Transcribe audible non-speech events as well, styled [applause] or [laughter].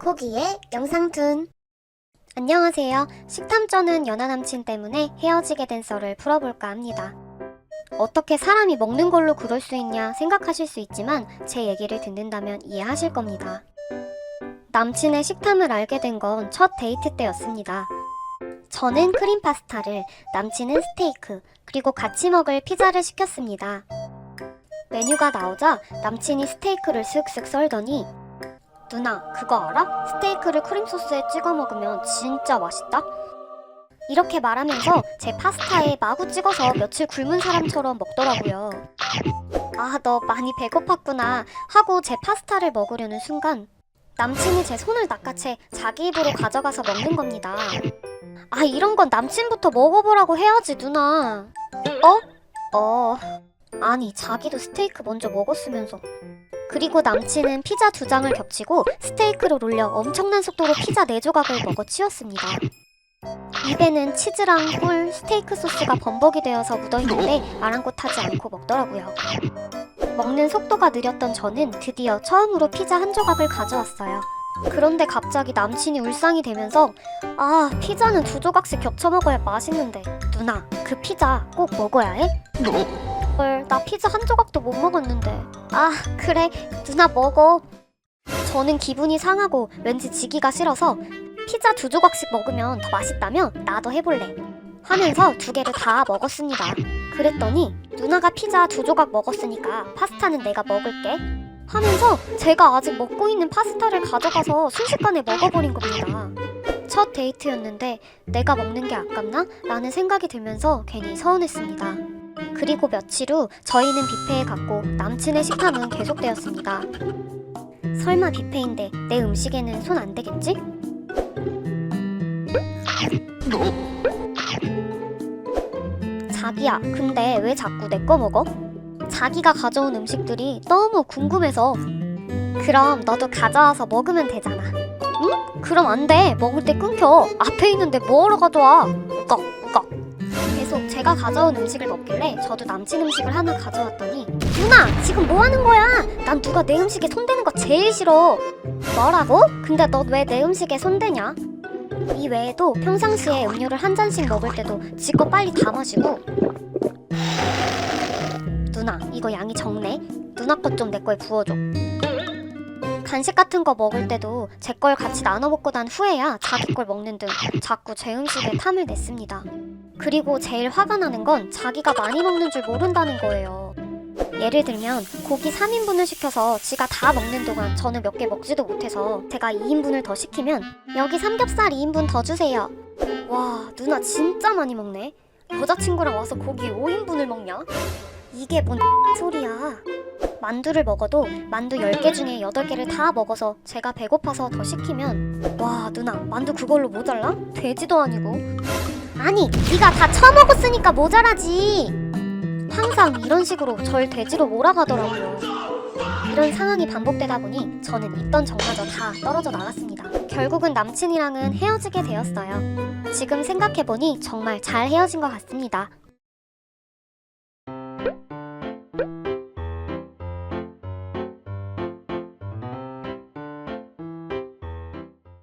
코기의 영상툰 안녕하세요. 식탐쩌는 연하 남친 때문에 헤어지게 된 썰을 풀어볼까 합니다. 어떻게 사람이 먹는 걸로 그럴 수 있냐 생각하실 수 있지만 제 얘기를 듣는다면 이해하실 겁니다. 남친의 식탐을 알게 된 건 첫 데이트 때였습니다. 저는 크림 파스타를, 남친은 스테이크, 그리고 같이 먹을 피자를 시켰습니다. 메뉴가 나오자 남친이 스테이크를 슥슥 썰더니 누나, 그거 알아? 스테이크를 크림 소스에 찍어 먹으면 진짜 맛있다? 이렇게 말하면서 제 파스타에 마구 찍어서 며칠 굶은 사람처럼 먹더라고요. 아, 너 많이 배고팠구나 하고 제 파스타를 먹으려는 순간 남친이 제 손을 낚아채 자기 입으로 가져가서 먹는 겁니다. 아, 이런 건 남친부터 먹어보라고 해야지, 누나. 어? 어. 아니, 자기도 스테이크 먼저 먹었으면서. 그리고 남친은 피자 두 장을 겹치고 스테이크를 올려 엄청난 속도로 피자 네 조각을 먹어 치웠습니다. 입에는 치즈랑 꿀, 스테이크 소스가 범벅이 되어서 묻어있는데 아랑곳하지 않고 먹더라고요. 먹는 속도가 느렸던 저는 드디어 처음으로 피자 한 조각을 가져왔어요. 그런데 갑자기 남친이 울상이 되면서 아 피자는 두 조각씩 겹쳐 먹어야 맛있는데 누나 그 피자 꼭 먹어야 해? 헐, 나 피자 한 조각도 못 먹었는데. 아, 그래. 누나 먹어. 저는 기분이 상하고 왠지 지기가 싫어서 피자 두 조각씩 먹으면 더 맛있다며 나도 해볼래. 하면서 두 개를 다 먹었습니다. 그랬더니 누나가 피자 두 조각 먹었으니까 파스타는 내가 먹을게. 하면서 제가 아직 먹고 있는 파스타를 가져가서 순식간에 먹어버린 겁니다. 첫 데이트였는데 내가 먹는 게 아깝나? 라는 생각이 들면서 괜히 서운했습니다. 그리고 며칠 후 저희는 뷔페에 갔고 남친의 식탐은 계속되었습니다. 설마 뷔페인데 내 음식에는 손 안 대겠지? 자기야, 근데 왜 자꾸 내 거 먹어? 자기가 가져온 음식들이 너무 궁금해서. 그럼 너도 가져와서 먹으면 되잖아. 응? 그럼 안 돼. 먹을 때 끊겨. 앞에 있는데 뭐하러 가져와? 우걱. 제가 가져온 음식을 먹길래 저도 남친 음식을 하나 가져왔더니 누나 지금 뭐 하는 거야? 난 누가 내 음식에 손대는 거 제일 싫어. 뭐라고? 근데 너 왜 내 음식에 손대냐? 이 외에도 평상시에 음료를 한 잔씩 먹을 때도 지껏 빨리 다 마시고 누나 이거 양이 적네. 누나 것 좀 내 거에 부어줘. 간식 같은 거 먹을 때도 제 걸 같이 나눠 먹고 난 후에야 자기 걸 먹는 등 자꾸 제 음식에 탐을 냈습니다. 그리고 제일 화가 나는 건 자기가 많이 먹는 줄 모른다는 거예요. 예를 들면 고기 3인분을 시켜서 지가 다 먹는 동안 저는 몇 개 먹지도 못해서 제가 2인분을 더 시키면 여기 삼겹살 2인분 더 주세요. 와 누나 진짜 많이 먹네. 여자친구랑 와서 고기 5인분을 먹냐? 이게 뭔 [laughs] 소리야. 만두를 먹어도 만두 10개 중에 8개를 다 먹어서 제가 배고파서 더 시키면 와 누나 만두 그걸로 모자라? 돼지도 아니고 아니 네가 다 처먹었으니까 모자라지. 항상 이런 식으로 절 돼지로 몰아가더라고요. 이런 상황이 반복되다 보니 저는 있던 정마저 다 떨어져 나갔습니다. 결국은 남친이랑은 헤어지게 되었어요. 지금 생각해보니 정말 잘 헤어진 것 같습니다